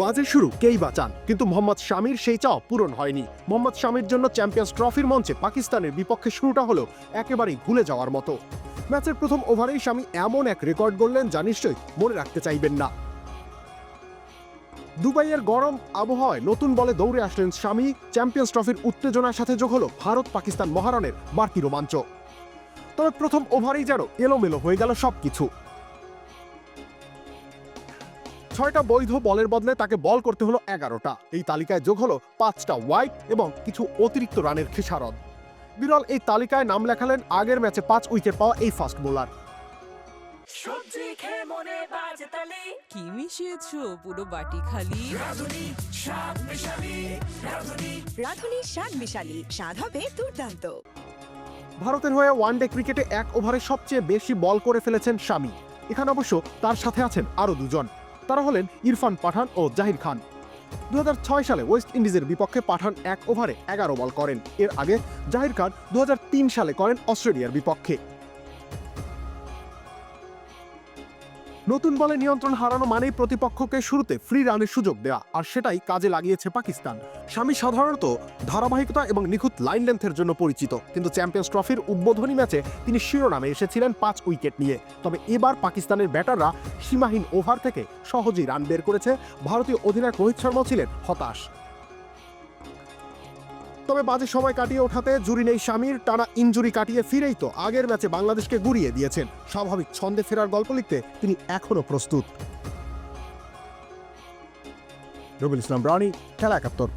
বাজে শুরু, কেই বাঁচান কিন্তু মোহাম্মদ শামির সেই চাও পূরণ হয়নি। মোহাম্মদ শামির জন্য চ্যাম্পিয়ন্স ট্রফির মঞ্চে পাকিস্তানের বিপক্ষে শুরুটা হলো একেবারেই ভুলে যাওয়ার মতো। ম্যাচের প্রথম ওভারেই স্বামী এমন এক রেকর্ড গড়লেন যা নিশ্চয়ই মনে রাখতে চাইবেন না। দুবাইয়ের গরম আবহাওয়ায় নতুন বলে দৌড়ে আসলেন স্বামী চ্যাম্পিয়ন্স ট্রফির উত্তেজনার সাথে যোগ হলো ভারত পাকিস্তান মহারণের বাড়তি রোমাঞ্চ। তবে প্রথম ওভারেই যেন এলোমেলো হয়ে গেল সবকিছু। ছয়টা বৈধ বলের বদলে তাকে বল করতে হলো এগারোটা। এই তালিকায় যোগ হলো পাঁচটা ওয়াইড এবং কিছু অতিরিক্ত রানের খেসারত। বিরল এই তালিকায় নাম লেখালেন আগের ম্যাচে পাঁচ উইকেট পাওয়া এই ফাস্ট বোলার। সবজি খেয়ে মনে বাজে তালি। কি মিশিয়েছো? পুরো বাটি খালি। রাধুনি শাক মিশালি। রাধুনি। রাঁধুনি শাক মিশালি স্বাদ হবে দুর্দান্ত। ভারতের হয়ে ওয়ানডে ক্রিকেটে এক ওভারে সবচেয়ে বেশি বল করে ফেলেছেন স্বামী এখানে অবশ্য তার সাথে আছেন আরও দুজন। তারা হলেন ইরফান পাঠান ও জাহির খান। দু হাজার ছয় সালে ওয়েস্ট ইন্ডিজের বিপক্ষে পাঠান এক ওভারে এগারো বল করেন। এর আগে জাহির খান দু হাজার তিন সালে করেন অস্ট্রেলিয়ার বিপক্ষে। নতুন বলে নিয়ন্ত্রণ হারানো মানেই প্রতিপক্ষকে শুরুতে ফ্রি রানের সুযোগ দেয়া, আর সেটাই কাজে লাগিয়েছে পাকিস্তান। স্বামী সাধারণত ধারাবাহিকতা এবং নিখুঁত লাইন লেন্থের জন্য পরিচিত, কিন্তু চ্যাম্পিয়ন্স ট্রফির উদ্বোধনী ম্যাচে তিনি শিরোনামে এসেছিলেন পাঁচ উইকেট নিয়ে। তবে এবার পাকিস্তানের ব্যাটাররা সীমাহীন ওভার থেকে সহজেই রান বের করেছে। ভারতীয় অধিনায়ক রোহিত শর্মাও ছিলেন হতাশ। তবে বাজে সময় কাটিয়ে ওঠাতে জুরি নেই স্বামীর, টানা ইঞ্জুরি কাটিয়ে ফিরেই তো আগের ম্যাচে বাংলাদেশকে গুড়িয়ে দিয়েছেন। স্বাভাবিক ছন্দে ফেরার গল্প লিখতে তিনি এখনও প্রস্তুত। রবিল ইসলাম, রানী, খেলা একাত্তর।